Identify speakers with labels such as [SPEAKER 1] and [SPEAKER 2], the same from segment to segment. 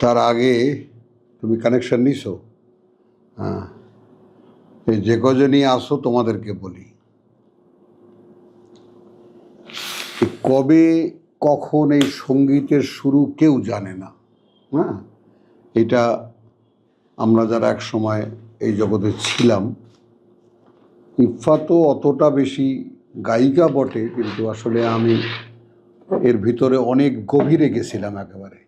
[SPEAKER 1] তার আগে তুমি কানেকশন নিছো? হ্যাঁ। যে কজনই আসো তোমাদেরকে বলি। কবে, কখন এই সঙ্গীতের শুরু কেউ জানে না। হ্যাঁ? এটা আমরা যারা এক সময় এই জগতে ছিলাম ইফা তো অতটা বেশি গায়িকা বটে, কিন্তু আসলে আমি এর ভিতরে অনেক গভীরে গেছিলাম একেবারে।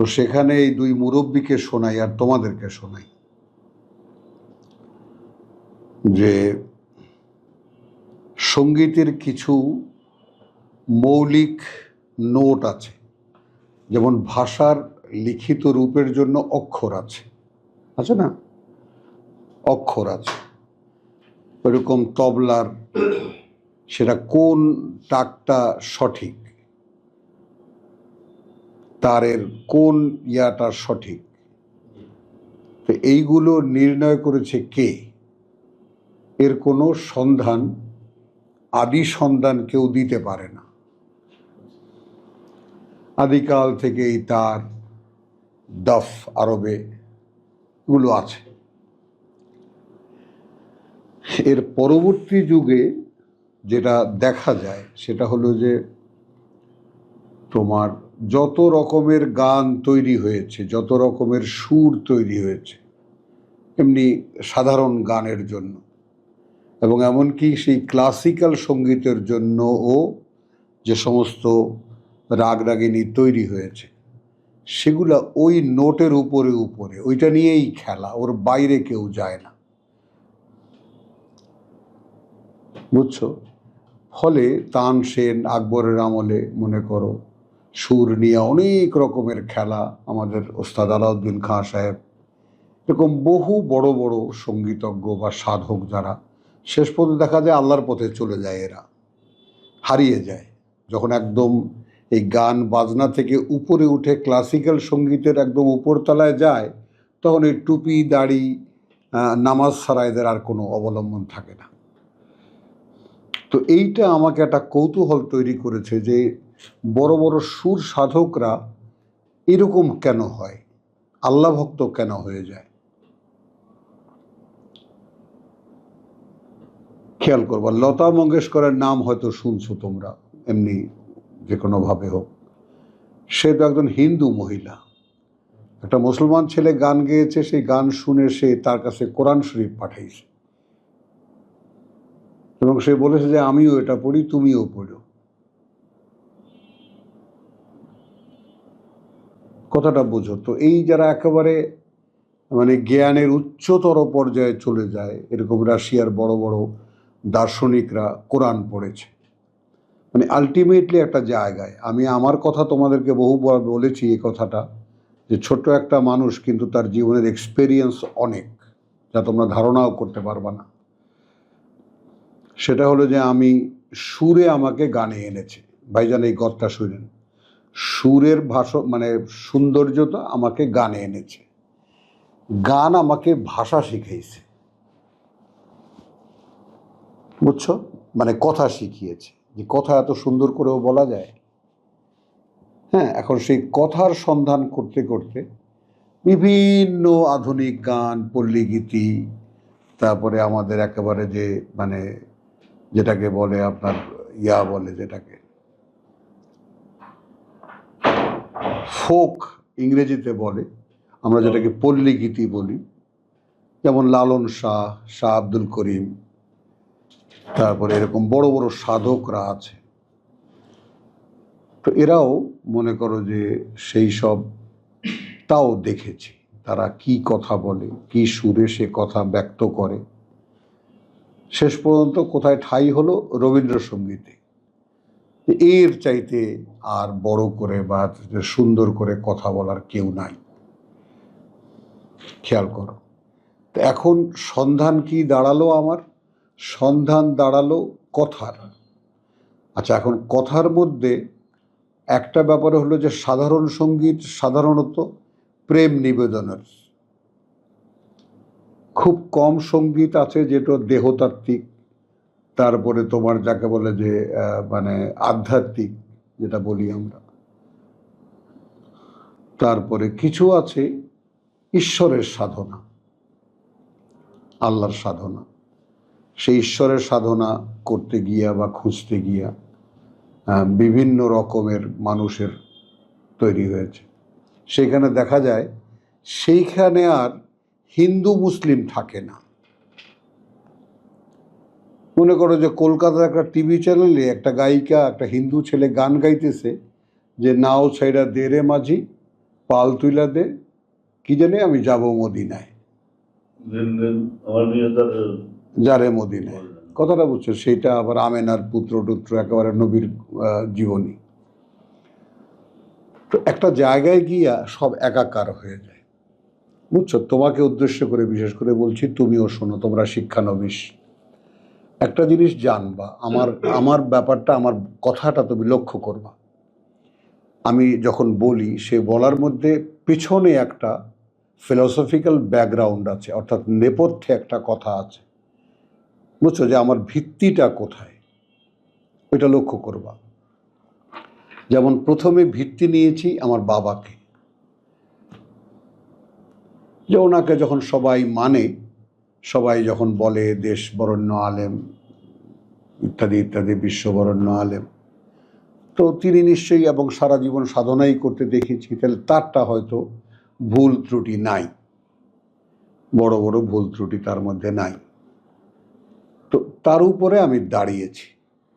[SPEAKER 1] তো সেখানে এই দুই মুরব্বীকে শোনাই আর তোমাদেরকে শোনাই। যে সঙ্গীতের কিছু মৌলিক নোট আছে, যেমন ভাষার লিখিত রূপের জন্য অক্ষর আছে। আছে না? অক্ষর আছে। এরকম তবলার সেটা কোন টাকটা সঠিক? তারের কোন ইয়াটা সঠিক? তো এইগুলো নির্ণয় করেছে কে? এর কোনো সন্ধান, আদি সন্ধান কেউ দিতে পারে না। আদিকাল থেকেই তার, দফ আরবে গুলো আছে। এর পরবর্তী যুগে যেটা দেখা যায়, সেটা হলো যে তোমার যত রকমের গান তৈরি হয়েছে, যত রকমের সুর তৈরি হয়েছে, এমনি সাধারণ গানের জন্য। এবং এমনকি সেই ক্লাসিক্যাল সঙ্গীতের জন্যও যে সমস্ত রাগ রাগিনী তৈরি হয়েছে, সেগুলা ওই নোটের উপরে উপরে, ওইটা নিয়েই খেলা, ওর বাইরে কেউ যায় না। বুঝছ? ফলে তানসেন, আকবরের আমলে মনে করো সুর নিয়ে অনেক রকমের খেলা আমাদের ওস্তাদ আলাউদ্দিন খাঁ সাহেব, এরকম বহু বড় বড় সঙ্গীতজ্ঞ বা সাধক যারা, শেষ পর্যন্ত দেখা যায় আল্লাহর পথে চলে যায় এরা, হারিয়ে যায়। যখন একদম এই গান বাজনা থেকে উপরে উঠে ক্লাসিক্যাল সঙ্গীতের একদম উপরতলায় যায়, তখন এই টুপি, দাড়ি নামাজ ছাড়া এদের আর কোনো অবলম্বন থাকে না। তো এইটা আমাকে একটা কৌতূহল তৈরি করেছে যে বড় বড় সুর সাধকরা এরকম কেন হয়? আল্লাহ ভক্ত কেন হয়ে যায়? খেয়াল করবা। লতা মঙ্গেশকরের নাম হয়তো শুনছো তোমরা, এমনি যে কোনোভাবে হোক। সে তো একজন হিন্দু মহিলা। একটা মুসলমান ছেলে গান গেয়েছে, সেই গান শুনে সে তার কাছে কোরআন শরীফ পাঠাইছে। এবং সে বলেছে যে, আমিও এটা পড়ি, তুমিও পড়ো। কথাটা বোঝো। তো এই যারা একেবারে মানে জ্ঞানের উচ্চতর পর্যায়ে চলে যায়, এরকম রাশিয়ার বড় বড় দার্শনিকরা কোরআন পড়েছে। মানে আলটিমেটলি একটা জায়গায়। আমি আমার কথা তোমাদেরকে বহুবার বলেছি এই কথাটা, যে ছোট্ট একটা মানুষ কিন্তু তার জীবনের এক্সপেরিয়েন্স অনেক, যা তোমরা ধারণাও করতে পারবা না। সেটা হলো যে আমি সুরে আমাকে গানে এনেছে। ভাইজান, এই গদটা শুনেন। সুরের ভাষ মানে সৌন্দর্যতা আমাকে গানে এনেছে। গান আমাকে ভাষা শিখিয়েছে বুঝছ? মানে কথা শিখিয়েছে। যে কথা এত সুন্দর করেও বলা যায়। হ্যাঁ এখন সেই কথার সন্ধান করতে করতে বিভিন্ন আধুনিক গান, পল্লীগীতি, তারপরে আমাদের একেবারে যে মানে যেটাকে বলে আপনার, ইয়া বলে যেটাকে ফোক ইংরেজিতে বলে আমরা যেটাকে পল্লী গীতি বলি যেমন লালন শাহ শাহ আব্দুল করিম তারপরে এরকম বড় বড় সাধকরা আছে। তো এরাও মনে করো যে সেই সব তাও দেখেছি তারা কি কথা বলে কি সুরে সে কথা ব্যক্ত করে। শেষ পর্যন্ত কোথায় ঠাই হলো রবীন্দ্রসঙ্গীতে। এর চাইতে আর বড় করে বা সুন্দর করে কথা বলার কেউ নাই। খেয়াল করো। তো এখন সন্ধান কি দাঁড়াল আমার? সন্ধান দাঁড়াল কথার। আচ্ছা এখন কথার মধ্যে একটা ব্যাপার হলো যে সাধারণ সংগীত সাধারণত প্রেম নিবেদনের। খুব কম সংগীত আছে যেটা দেহতাত্ত্বিক তারপরে তোমার যাকে বলে যে মানে আধ্যাত্মিক যেটা বলি আমরা। তারপরে কিছু আছে ঈশ্বরের সাধনা, আল্লাহর সাধনা। সেই ঈশ্বরের সাধনা করতে গিয়া বা খুঁজতে গিয়া বিভিন্ন রকমের মানুষের তৈরি হয়েছে। সেখানে দেখা যায়, সেইখানে আর হিন্দু মুসলিম থাকে না। মনে করো যে কলকাতার একটা টিভি চ্যানেলে একটা গায়িকা একটা হিন্দু ছেলে গান গাইতেছে যে নাও ছাইরা দে রে মাঝি পাল তুইলা দে কি জানে আমি যাব মদিনায়। যারে মদিনায়। কথাটা বুঝছ সেটা আবার আমেনার পুত্র টুত্র একেবারে নবীর জীবনী। তো একটা জায়গায় গিয়া সব একাকার হয়ে যায়। বুঝছ? তোমাকে উদ্দেশ্য করে বিশেষ করে বলছি তুমিও শোনো তোমরা শিক্ষানবিশ। একটা জিনিস জানবা, আমার আমার ব্যাপারটা, আমার কথাটা তুমি লক্ষ্য করবা। আমি যখন বলি, সে বলার মধ্যে পিছনে একটা ফিলোসফিক্যাল ব্যাকগ্রাউন্ড আছে, অর্থাৎ নেপথ্যে একটা কথা আছে। বুঝছ যে আমার ভিত্তিটা কোথায়? ওইটা লক্ষ্য করবা। যেমন প্রথমে ভিত্তি নিয়েছি আমার বাবাকে। যে ওনাকে যখন সবাই মানে সবাই যখন বলে দেশ বরণ্য আলেম, ইত্যাদি ইত্যাদি বিশ্ববরণ্য আলেম, তো তিনি নিশ্চয়ই এবং সারা জীবন সাধনাই করতে দেখেছি, তাহলে তারটা হয়তো ভুল ত্রুটি নাই। বড় বড় ভুল ত্রুটি তার মধ্যে নাই। তো তার উপরে আমি দাঁড়িয়েছি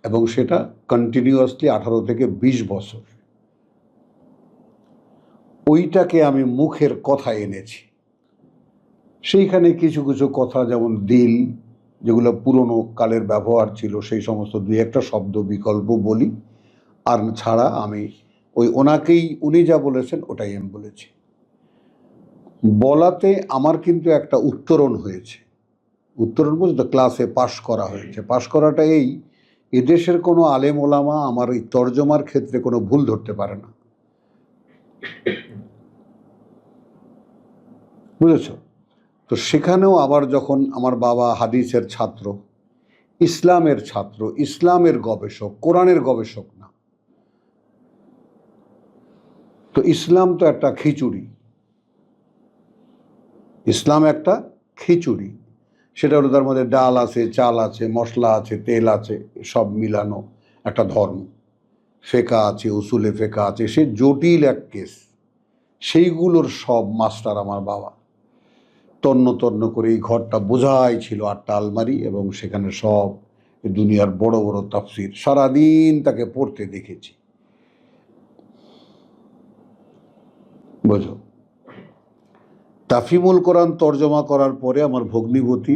[SPEAKER 1] এবং সেটা কন্টিনিউয়াসলি আঠারো থেকে বিশ বছর। ওইটাকে আমি মুখের কথা এনেছি। সেইখানে কিছু কিছু কথা যেমন দিল, যেগুলো পুরনো কালের ব্যবহার ছিল, সেই সমস্ত দুই একটা শব্দ বিকল্প বলি। আর ছাড়া আমি ওই ওনাকেই উনি যা বলেছেন ওটাই আমি বলেছি। বলাতে আমার কিন্তু একটা উত্তরণ হয়েছে। উত্তরণ বলতে ক্লাসে পাশ করা হয়েছে। পাশ করাটা এই, এদেশের কোনো আলেম ওলামা আমার এই তর্জমার ক্ষেত্রে কোনো ভুল ধরতে পারে না। বুঝেছ? তো সেখানেও আবার যখন আমার বাবা হাদিসের ছাত্র, ইসলামের ছাত্র, ইসলামের গবেষক, কোরআনের গবেষক না। তো ইসলাম তো একটা খিচুড়ি। ইসলাম একটা খিচুড়ি। সেটা হলো তার মধ্যে ডাল আছে, চাল আছে, মশলা আছে, তেল আছে, সব মিলানো একটা ধর্ম। ফেকা আছে, উসুলে ফেকা আছে, সে জটিল এক কেস সেইগুলোর সব মাস্টার আমার বাবা। তন্ন তন্ন করে এই ঘরটা বোঝাই ছিল আটটা আলমারি এবং সেখানে সব দুনিয়ার বড় বড় তাফসির। সারাদিন তাকে পড়তে দেখেছি। বোঝো? তাফিমুল কোরআন তর্জমা করার পরে আমার ভগ্নিবতী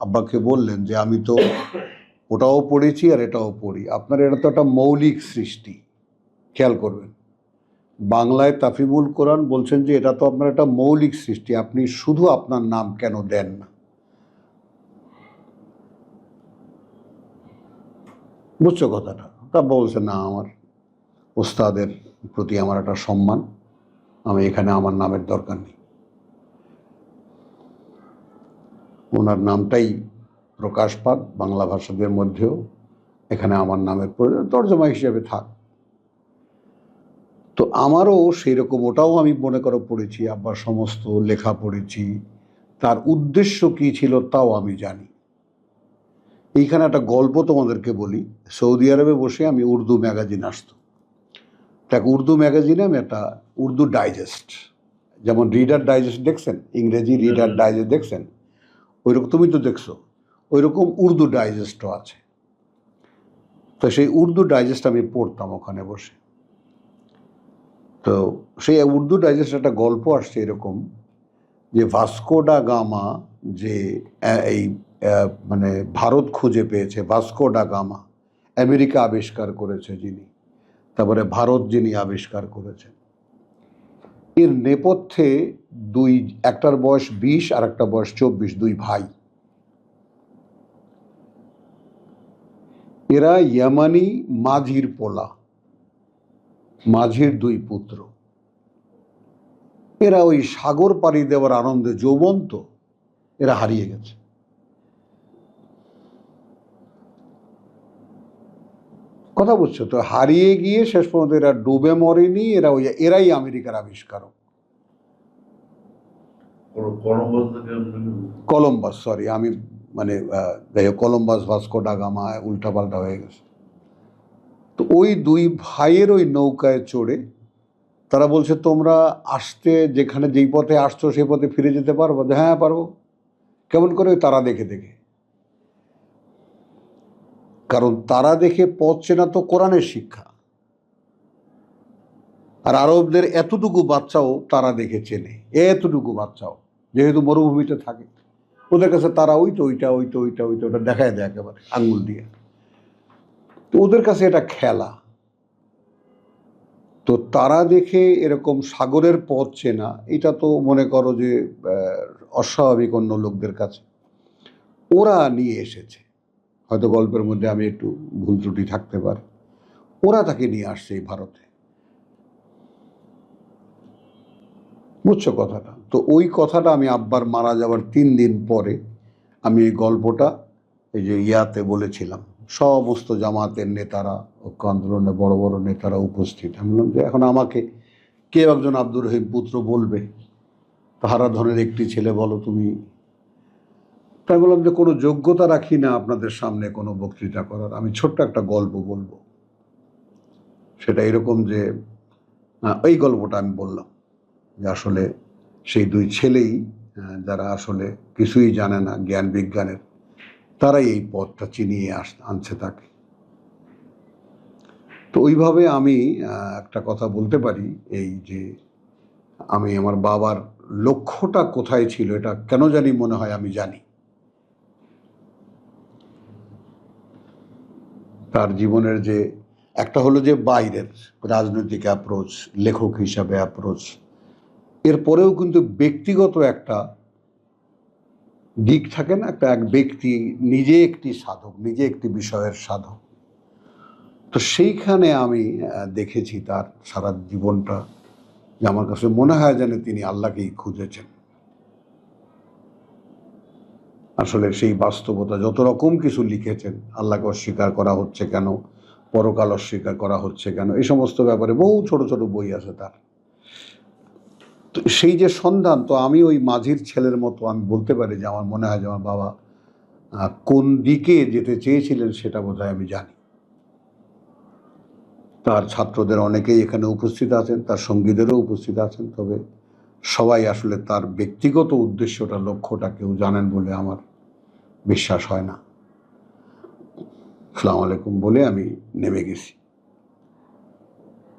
[SPEAKER 1] আব্বাকে বললেন যে, আমি তো ওটাও পড়েছি আর এটাও পড়ি। আপনার এটা তো একটা মৌলিক সৃষ্টি। খেয়াল করবেন। বাংলায় তাফিমুল কোরআন বলছেন যে এটা তো আপনার একটা মৌলিক সৃষ্টি, আপনি শুধু আপনার নাম কেন দেন না? বুঝছ কথাটা? তা বলছে, না, আমার ওস্তাদের প্রতি আমার একটা সম্মান, আমি এখানে আমার নামের দরকার নেই। ওনার নামটাই প্রকাশ পাক, বাংলা ভাষাদের মধ্যেও এখানে আমার নামের প্রয়োজন, তর্জমা হিসেবে থাক। তো আমারও সেই রকম ওটাও আমি মনে করো পড়েছি আবার সমস্ত লেখা পড়েছি। তার উদ্দেশ্য কী ছিল তাও আমি জানি। এইখানে একটা গল্প তোমাদেরকে বলি। সৌদি আরবে বসে আমি উর্দু ম্যাগাজিন আসতো। দেখ উর্দু ম্যাগাজিনে আমি একটা উর্দু ডাইজেস্ট যেমন রিডার ডাইজেস্ট দেখছেন? ইংরেজি রিডার ডাইজেস্ট দেখছেন? ওইরকম তুমি তো দেখছ ওইরকম উর্দু ডাইজেস্টও আছে। তো সেই উর্দু ডাইজেস্ট আমি পড়তাম ওখানে বসে। তো সেই উর্দু ডাইজেস্ট একটা গল্প আসছে এরকম যে ভাস্কোডা গামা যে এই মানে ভারত খুঁজে পেয়েছে ভাস্কোডা গামা, আমেরিকা আবিষ্কার করেছে যিনি। তারপরে ভারত যিনি আবিষ্কার করেছেন। এর নেপথ্যে দুই, একটার বয়স বিশ আর একটা বয়স চব্বিশ, দুই ভাই। এরা ইয়ামানি মাঝির পোলা। মাঝির দুই পুত্র। এরা ওই সাগর পাড়ি দেওয়ার আনন্দে যৌবন্ত এরা হারিয়ে গেছে। কথা বুঝছ তো হারিয়ে গিয়ে শেষ পর্যন্ত এরা ডুবে মরেনি এরা ওই এরাই আমেরিকার আবিষ্কারক।
[SPEAKER 2] কলম্বাস
[SPEAKER 1] সরি আমি মানে কলম্বাস ভাস্কো ডাগামা উল্টাপাল্টা হয়ে গেছে। তো ওই দুই ভাইয়ের ওই নৌকায় চড়ে তারা বলছে, তোমরা আসতে যেখানে যেই পথে আসছো সেই পথে ফিরে যেতে পারব হ্যাঁ পারব। কেমন করে ওই তারা দেখে দেখে। কারণ তারা দেখে পথ চেনা তো কোরআনের শিক্ষা। আর আরবদের এতটুকু বাচ্চাও তারা দেখে চেনে, এতটুকু বাচ্চাও, যেহেতু মরুভূমিতে থাকে। ওদের কাছে তারা ওই তো, ওইটা, ওই তো, ওইটা ওইটা ওইটা ওটা দেখায় দেয় একেবারে আঙুল দিয়ে। তো ওদের কাছে এটা খেলা। তো তারা দেখে এরকম সাগরের পথ চেনা, এটা তো মনে করো যে অস্বাভাবিক অন্য লোকদের কাছে। ওরা নিয়ে এসেছে। হয়তো গল্পের মধ্যে আমি একটু ভুল ত্রুটি থাকতে পারে। ওরা তাকে নিয়ে আসছে এই ভারতে। বুঝছ কথাটা? তো ওই কথাটা আমি আব্বার মারা যাওয়ার তিন দিন পরে আমি এই গল্পটা, এই যে ইয়াতে বলেছিলাম। সমস্ত জামাতের নেতারা, ঐক্য আন্দোলনে বড় বড় নেতারা উপস্থিত। আমি বললাম যে এখন আমাকে কে একজন আব্দুর রহিম পুত্র বলবে? তাহারা ধরনের একটি ছেলে, বলো তুমি। তাই বললাম যে কোনো যোগ্যতা রাখি না আপনাদের সামনে কোনো বক্তৃতা করার। আমি ছোট্ট একটা গল্প বলব। সেটা এরকম যে এই গল্পটা আমি বললাম যে আসলে সেই দুই ছেলেই যারা আসলে কিছুই জানে না, জ্ঞান বিজ্ঞানের তারাই এই পথটা চিনিয়ে আস, আনছে তাকে। তো ওইভাবে আমি একটা কথা বলতে পারি, এই যে আমি আমার বাবার লক্ষ্যটা কোথায় ছিল এটা কেন জানি মনে হয় আমি জানি। তার জীবনের যে, একটা হলো যে বাইরের রাজনৈতিক অ্যাপ্রোচ লেখক হিসাবে অ্যাপ্রোচ এরপরেও কিন্তু ব্যক্তিগত একটা দিক থাকে না, একটা এক ব্যক্তি নিজে একটি সাধক, নিজে একটি বিষয়ের সাধক। তো সেইখানে আমি দেখেছি তার সারা জীবনটা যে আমার কাছে মনে হয় যেন তিনি আল্লাহকেই খুঁজেছেন। আসলে সেই বাস্তবতা যত রকম কিছু লিখেছেন, আল্লাহকে অস্বীকার করা হচ্ছে কেন, পরকাল অস্বীকার করা হচ্ছে কেন, এই সমস্ত ব্যাপারে বহু ছোট ছোট বই আছে তার। তো সেই যে সন্ধান, তো আমি ওই মাঝির ছেলের মতো আমি বলতে পারি যে আমার মনে হয় যে আমার বাবা কোন দিকে যেতে চেয়েছিলেন সেটা বোধহয় আমি জানি। তার ছাত্রদের অনেকেই এখানে উপস্থিত আছেন, তার সঙ্গীদেরও উপস্থিত আছেন, তবে সবাই আসলে তার ব্যক্তিগত উদ্দেশ্যটা, লক্ষ্যটা কেউ জানেন বলে আমার বিশ্বাস হয় না। সালাম আলাইকুম বলে আমি নেমে গেছি।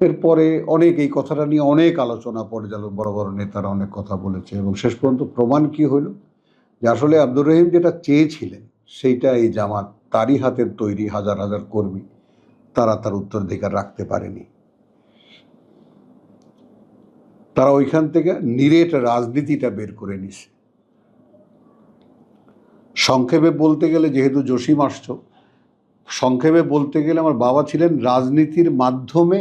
[SPEAKER 1] এরপরে অনেক এই কথাটা নিয়ে অনেক আলোচনা পর্যালোক বড় বড় নেতারা অনেক কথা বলেছে এবং শেষ পর্যন্ত প্রমাণ কি হইল যে আসলে আব্দুর রহিম যেটা চেয়েছিলেন, সেইটা এই জামাত তারই হাতের তৈরি, হাজার হাজার কর্মী তারা তার উত্তরাধিকার রাখতে পারেনি। তারা ওইখান থেকে নিরেট রাজনীতিটা বের করে নিছে। সংক্ষেপে বলতে গেলে, যেহেতু জসিম আসছ, সংক্ষেপে বলতে গেলে আমার বাবা ছিলেন রাজনীতির মাধ্যমে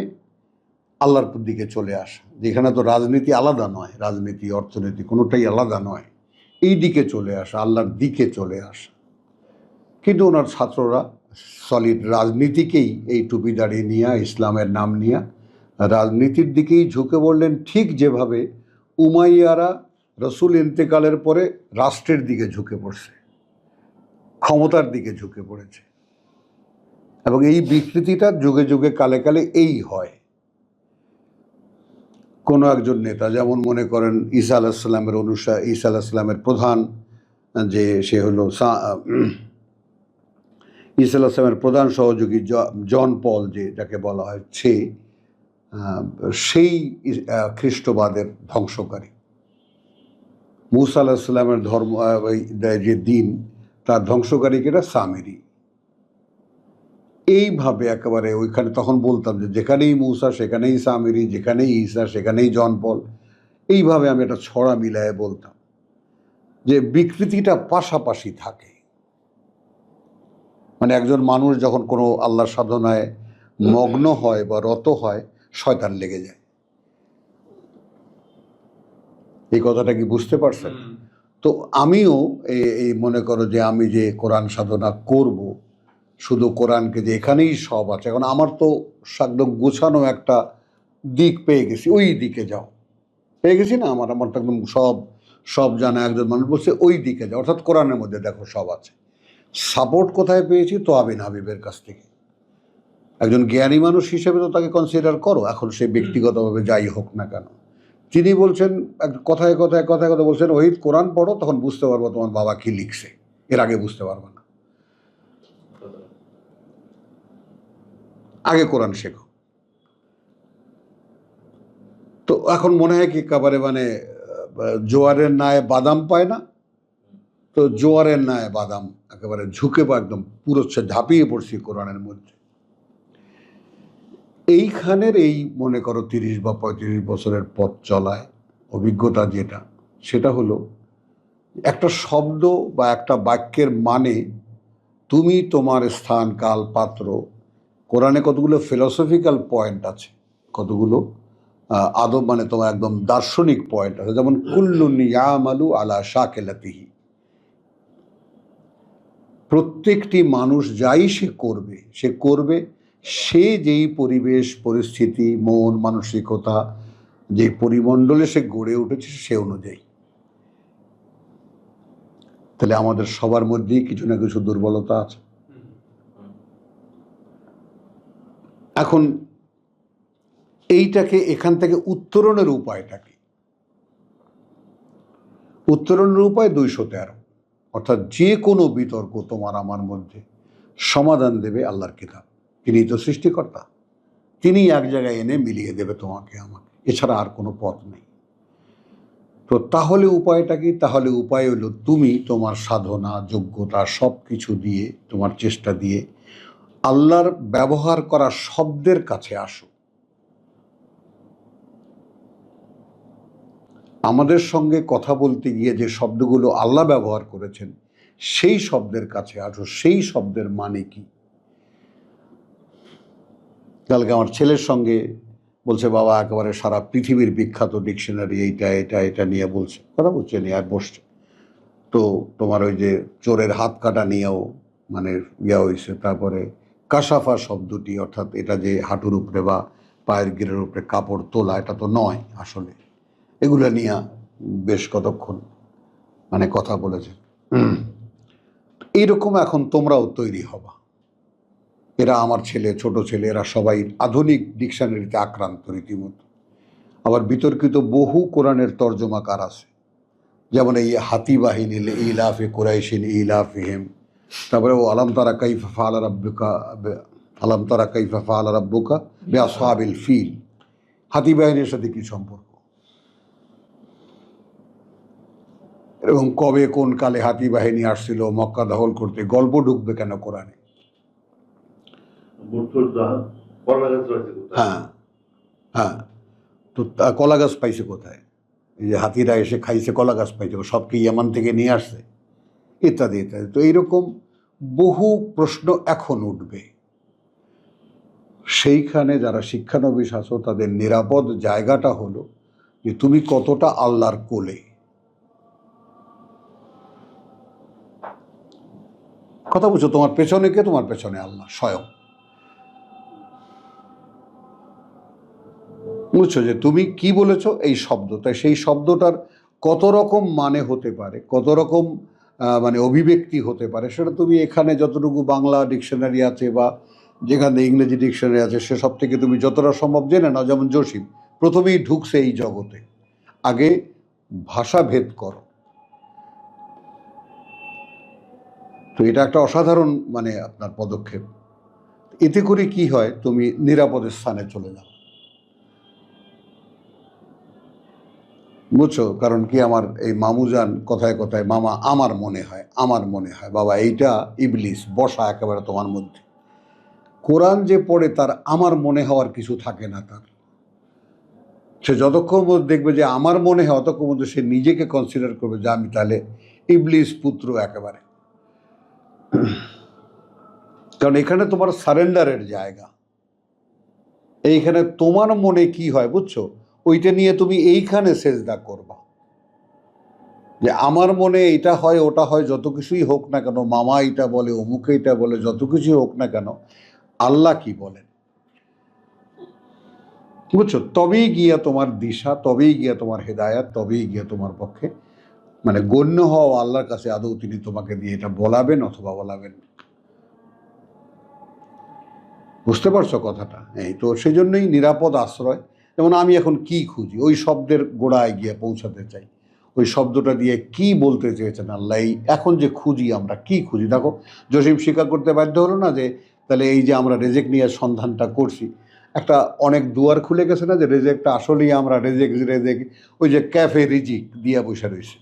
[SPEAKER 1] আল্লাহর দিকে চলে আসা। যেখানে তো রাজনীতি আলাদা নয়, রাজনীতি, অর্থনীতি কোনোটাই আলাদা নয়। এই দিকে চলে আসা, আল্লাহর দিকে চলে আসা। কিন্তু ওনার ছাত্ররা সলিড রাজনীতিকেই এই টুপি দাঁড়িয়ে নিয়ে, ইসলামের নাম নিয়ে, রাজনীতির দিকেই ঝুঁকে পড়লেন ঠিক যেভাবে উমাইয়ারা রসুল ইন্তেকালের পরে রাষ্ট্রের দিকে ঝুঁকে পড়ছে, ক্ষমতার দিকে ঝুঁকে পড়েছে। এবং এই বিকৃতিটা যুগে যুগে কালে কালে এই হয়। কোনো একজন নেতা, যেমন মনে করেন ঈসা আলাহিসাল্লামের অনুসার, ঈসা আলাহিসাল্লামের প্রধান, যে সে হলো ঈসা আলাহিসাল্লামের প্রধান সহযোগী জন পল যে, যাকে বলা হয়, সে সেই খ্রিস্টবাদের ধ্বংসকারী। মুসা আলাহিসাল্লামের ধর্ম যে দিন, তার ধ্বংসকারীকেরা সামেরি। এইভাবে একেবারে ওইখানে তখন বলতাম যে যেখানেই মূসা সেখানেই সামেরি যেখানেই ঈসা সেখানেই জনপল এইভাবে আমি একটা ছড়া মিলায়ে বলতাম যে বিকৃতিটা পাশাপাশি থাকে। মানে একজন মানুষ যখন কোনো আল্লাহ সাধনায় মগ্ন হয় বা রত হয় শয়তান লেগে যায়। এই কথাটা কি বুঝতে পারছেন? তো আমিও এই- এই মনে করো যে আমি যে কোরআন সাধনা করব শুধু কোরআনকে যে এখানেই সব আছে। এখন আমার তো একদম গোছানো একটা দিক পেয়ে গেছি, ওই দিকে যাও। পেয়ে গেছি না আমার? আমার তো একদম সব সব জানা একজন মানুষ বলছে, ওই দিকে যাও। অর্থাৎ কোরআনের মধ্যে দেখো সব আছে। সাপোর্ট কোথায় পেয়েছি? তো আবিন হাবিবের কাছ থেকে। একজন জ্ঞানী মানুষ হিসেবে তো তাকে কনসিডার করো, এখন সে ব্যক্তিগতভাবে যাই হোক না কেন। তিনি বলছেন কথায় কথায় কথায় কথা বলছেন, ওহিদ কোরআন পড়ো, তখন বুঝতে পারব তোমার বাবা কি লিখছে। এর আগে বুঝতে পারব না। আগে কোরআন শেখো। তো এখন মনে হয় কি, একেবারে মানে জোয়ারের ন্যায় বাদাম পায় না? তো জোয়ারের ন্যায় বাদাম একেবারে ঝুঁকে বা একদম পুরো ঝাঁপিয়ে পড়ছি কোরআনের মধ্যে। এইখানের এই মনে করো তিরিশ বা পঁয়ত্রিশ বছরের পথ চলায় অভিজ্ঞতা যেটা, সেটা হলো একটা শব্দ বা একটা বাক্যের মানে তুমি তোমার স্থান, কাল, পাত্র কোরআনে কতগুলো ফিলসফিক্যাল পয়েন্ট আছে, কতগুলো? আদব মানে তোমার একদম দার্শনিক পয়েন্ট আছে, যেমন কুল্লুন ইয়ামালু আলা শাকেলাতিহি। প্রত্যেকটি মানুষ যাই সে করবে সে করবে সে যেই পরিবেশ, পরিস্থিতি, মন, মানসিকতা যে পরিমণ্ডলে সে গড়ে উঠেছে সে অনুযায়ী। তাহলে আমাদের সবার মধ্যেই কিছু না কিছু দুর্বলতা আছে। এখন এইটাকে এখান থেকে উত্তরণের উপায়টা কি? উত্তরণের উপায় দুইশো তেরো। অর্থাৎ যে কোনো বিতর্ক তোমার আমার মধ্যে সমাধান দেবে আল্লাহর কিতাব। তিনি তো সৃষ্টিকর্তা। তিনি এক জায়গায় এনে মিলিয়ে দেবে তোমাকে, আমাকে। এছাড়া আর কোনো পথ নেই। তো তাহলে উপায়টা কি? তাহলে উপায় হলো তুমি তোমার সাধনা, যোগ্যতা সব কিছু দিয়ে, তোমার চেষ্টা দিয়ে আল্লাহর ব্যবহার করা শব্দের কাছে আসো। আমাদের সঙ্গে কথা বলতে গিয়ে যে শব্দগুলো আল্লাহ ব্যবহার করেছেন, সেই শব্দের কাছে আসো, সেই শব্দের মানে কি? কালকে আমার ছেলের সঙ্গে বলছে, বাবা, একেবারে সারা পৃথিবীর বিখ্যাত ডিকশনারি এইটা এটা এটা নিয়ে বলছে। কথা বলছে, নিয়ে আর বসছে। তো তোমার ওই যে চোরের হাত কাটা নিয়েও মানে ইয়া হয়েছে তারপরে কাসাফা শব্দটি, অর্থাৎ এটা যে হাঁটুর উপরে বা পায়ের গিরের উপরে কাপড় তোলা, এটা তো নয় আসলে। এগুলো নিয়ে বেশ কতক্ষণ মানে কথা বলেছে। এইরকম এখন তোমরাও তৈরি হবা। এরা আমার ছেলে, ছোট ছেলে, এরা সবাই আধুনিক ডিকশনারিতে আক্রান্ত রীতিমতো। আবার বিতর্কিত বহু কোরআনের তর্জমাকার আছে? যেমন এই হাতি বাহিনী ইলাফে কোরাইশিন ইলাফিহিম। তারপরে ও আলম তারা কাইফা ফাল রাব্বুকা আলম তারা কাইফা ফাল রাব্বুকা বে আসহাবিল ফিল হাতি বাহিনীর সাথে কি সম্পর্ক? এবং কবে কোন কালে হাতি বাহিনী আসছিল মক্কা দখল করতে গল্প ঢুকবে কেন কোরআনে? হ্যাঁ হ্যাঁ। তা- কলা গাছ পাইছে কোথায়? এই যে হাতিরা এসে খাইছে কলা গাছ পাইছে সব কি ইয়ামান থেকে নিয়ে আসছে। ইত্যাদি ইত্যাদি। তো এইরকম বহু প্রশ্ন এখন উঠবে। সেইখানে যারা শিক্ষানবিশ আছো তাদের নিরাপদ জায়গাটা হলো যে তুমি কতটা আল্লাহর কোলে। কথা বলছো তোমার পেছনে কে? তোমার পেছনে আল্লাহ, স্বয়ং। বুঝছ যে তুমি কি বলেছ? এই শব্দ। তাই সেই শব্দটার কত রকম মানে হতে পারে, কত রকম মানে অভিব্যক্তি হতে পারে। সেটা তুমি এখানে যতটুকু বাংলা ডিকশনারি আছে বা যেখানে ইংরেজি ডিকশনারি আছে সেসব থেকে তুমি যতটা সম্ভব জেনে নাও। যেমন জসিম, প্রথমেই ঢুকছে এই জগতে। আগে ভাষা ভেদ করো। তো এটা একটা অসাধারণ মানে আপনার পদক্ষেপ। এতে করে কি হয়? তুমি নিরাপদ স্থানে চলে যাও। বুঝছ? কারণ কি আমার এই মামুজান কথায় কথায়, মামা, আমার মনে হয়, আমার মনে হয়, বাবা, এইটা ইবলিস, বসা একেবারে তোমার মধ্যে। কোরআন যে পড়ে তার আমার মনে হওয়ার কিছু থাকে না তার। সে যতক্ষণ দেখবে যে আমার মনে হয়, অতক্ষণ পর্যন্ত সে নিজেকে কনসিডার করবে যে আমি তাহলে ইবলিস পুত্র একেবারে। কারণ এখানে তোমার সারেন্ডারের জায়গা। এইখানে তোমার মনে কি হয়, বুঝছ? ওইটা নিয়ে তুমি এইখানে সেজদা করবা। যে আমার মনে এটা হয়, ওটা হয়, যত কিছুই হোক না কেন, মামা এটা বলে, অমুক এটা বলে, যত কিছুই হোক না কেন, আল্লাহ কি বলেন? বুঝছ? তবেই গিয়া তোমার দিশা, তবেই গিয়া তোমার হেদায়াত, তবেই গিয়া তোমার পক্ষে। মানে গণ্য হওয়া আল্লাহর কাছে আদৌ তিনি তোমাকে দিয়ে এটা বলাবেন অথবা বলাবেন বুঝতে পারছ কথাটা? এই তো সেই জন্যই নিরাপদ আশ্রয়। যেমন আমি এখন কি খুঁজি? ওই শব্দের গোড়ায় গিয়ে পৌঁছাতে চাই। ওই শব্দটা দিয়ে কি বলতে চেয়েছেন আল্লাহ? এই এখন যে খুঁজি আমরা, কি খুঁজি? দেখো, জসিম স্বীকার করতে বাধ্য হলো না যে, তাহলে এই যে আমরা রেজেক নিয়ে সন্ধানটা করছি, একটা অনেক দুয়ার খুলে গেছে না যে রেজেকটা আসলেই আমরা রেজেক রেজেক, ওই যে ক্যাফে রিজিক দিয়ে বসে রয়েছে।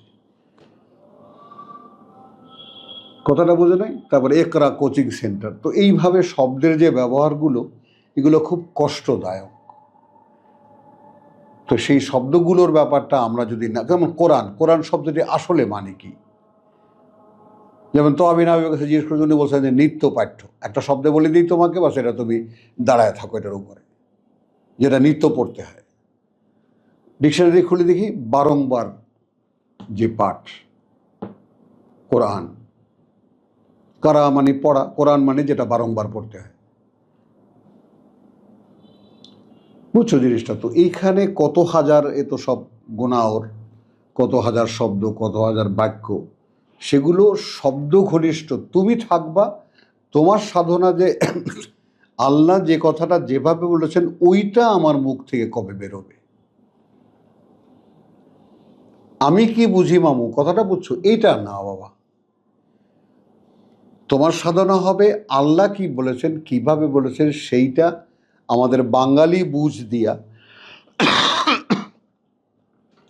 [SPEAKER 1] কথাটা বোঝে নাই? তারপরে একরা কোচিং সেন্টার। তো এইভাবে শব্দের যে ব্যবহারগুলো, এগুলো খুব কষ্টদায়ক। তো সেই শব্দগুলোর ব্যাপারটা আমরা যদি না, যেমন কোরআন কোরআন শব্দটি আসলে মানে কি? যেমন তো নামের কাছে জিজ্ঞেস করে উনি বলছেন যে নিত্য পাঠ্য। একটা শব্দে বলে দিই তোমাকে, বা সেটা তুমি দাঁড়ায় থাকো এটার উপরে, যেটা নিত্য পড়তে হয়। ডিকশনারি খুলে দেখি, বারংবার যে পাঠ, কোরআন, কারা মানে পড়া, কোরআন মানে যেটা বারংবার পড়তে হয়। বুঝছ জিনিসটা তো। এইখানে কত হাজার এ তো সব গোনাওর, কত হাজার শব্দ, কত হাজার বাক্য, সেগুলো শব্দ ঘনিষ্ঠ তুমি থাকবা, তোমার সাধনা যে আল্লাহ যে কথাটা যেভাবে বলেছেন, ওইটা আমার মুখ থেকে কবে বেরোবে? আমি কি বুঝি মামু? কথাটা বুঝছ? এইটা না বাবা। তোমার সাধনা হবে, আল্লাহ কি বলেছেন, কীভাবে বলেছেন, সেইটা আমাদের বাঙালি বুঝ দিয়া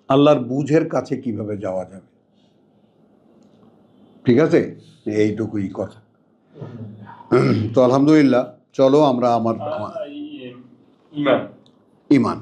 [SPEAKER 1] আল্লাহর বুঝের কাছে কীভাবে যাওয়া যাবে? ঠিক আছে? এইটুকুই কথা। তো আলহামদুলিল্লাহ চলো আমরা আমার
[SPEAKER 2] ইমান।
[SPEAKER 1] ইমান।